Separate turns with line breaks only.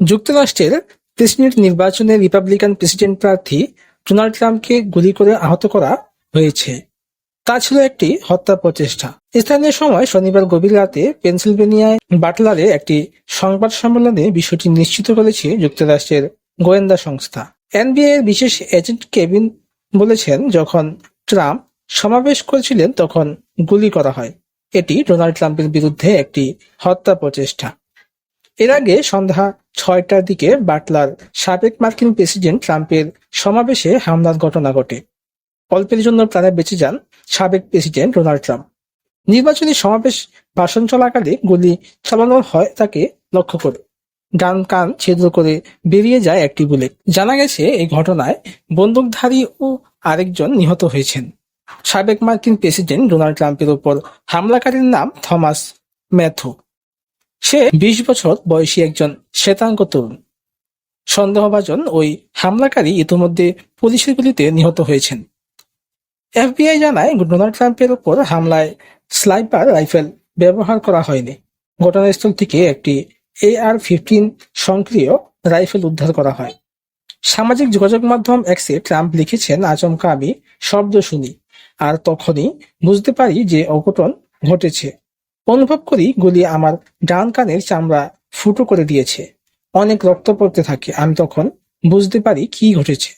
যুক্তরাষ্ট্রের প্রেসিডেন্ট নির্বাচনে Republican president প্রার্থী ডোনাল্ড ট্রাম্পকে গুলি করে আহত করা হয়েছে। তা ছিল একটি হত্যা প্রচেষ্টা। স্থানীয় সময় শনিবার গভীর রাতে পেনসিলভেনিয়ায় বাটলারে একটি সংবাদ সম্মেলনে বিষয়টি নিশ্চিত করেছে যুক্তরাষ্ট্রের গোয়েন্দা সংস্থা। এনবিএ এর বিশেষ এজেন্ট কেভিন বলেছেন, যখন ট্রাম্প সমাবেশ করেছিলেন তখন গুলি করা হয়। এটি ডোনাল্ড ট্রাম্পের বিরুদ্ধে একটি হত্যা প্রচেষ্টা। এর আগে সন্ধ্যা ছয়টার দিকে বাটলার সাবেক মার্কিন প্রেসিডেন্ট ট্রাম্পের সমাবেশে হামলার ঘটনা ঘটে। অল্পের জন্য প্রাণে বেঁচে যান সাবেক প্রেসিডেন্ট ডোনাল্ড ট্রাম্প। নির্বাচনী সমাবেশ ভাষণ চলাকালে গুলি চালানো হয় তাকে লক্ষ্য করে। ডান কান ছিদ্র করে বেরিয়ে যায় একটি বুলেট। জানা গেছে, এই ঘটনায় বন্দুকধারী ও আরেকজন নিহত হয়েছেন। সাবেক মার্কিন প্রেসিডেন্ট ডোনাল্ড ট্রাম্পের উপর হামলাকারীর নাম থমাস ম্যাথু। সে বিশ বছর বয়সী একজন শ্বেতাঙ্গ তরুণ। সন্দেহভাজন ওই হামলাকারী ইতিমধ্যে পুলিশের গুলিতে নিহত হয়েছেন। এফবিআই জানায়, ডোনাল্ড ট্রাম্পের উপর হামলায় স্লাইপার রাইফেল ব্যবহার করা হয়নি। ঘটনাস্থল থেকে একটি এ আর ফিফটিন সক্রিয় রাইফেল উদ্ধার করা হয়। সামাজিক যোগাযোগ মাধ্যম এক্সে ট্রাম্প লিখেছেন, আচমকা আমি শব্দ শুনি, আর তখনই বুঝতে পারি যে অঘটন ঘটেছে। অনুভব করি গুলি আমার ডান কানের চামড়া ফুটো করে দিয়েছে। অনেক রক্ত পড়তে থাকে। আমি তখন বুঝতে পারি কি ঘটেছে।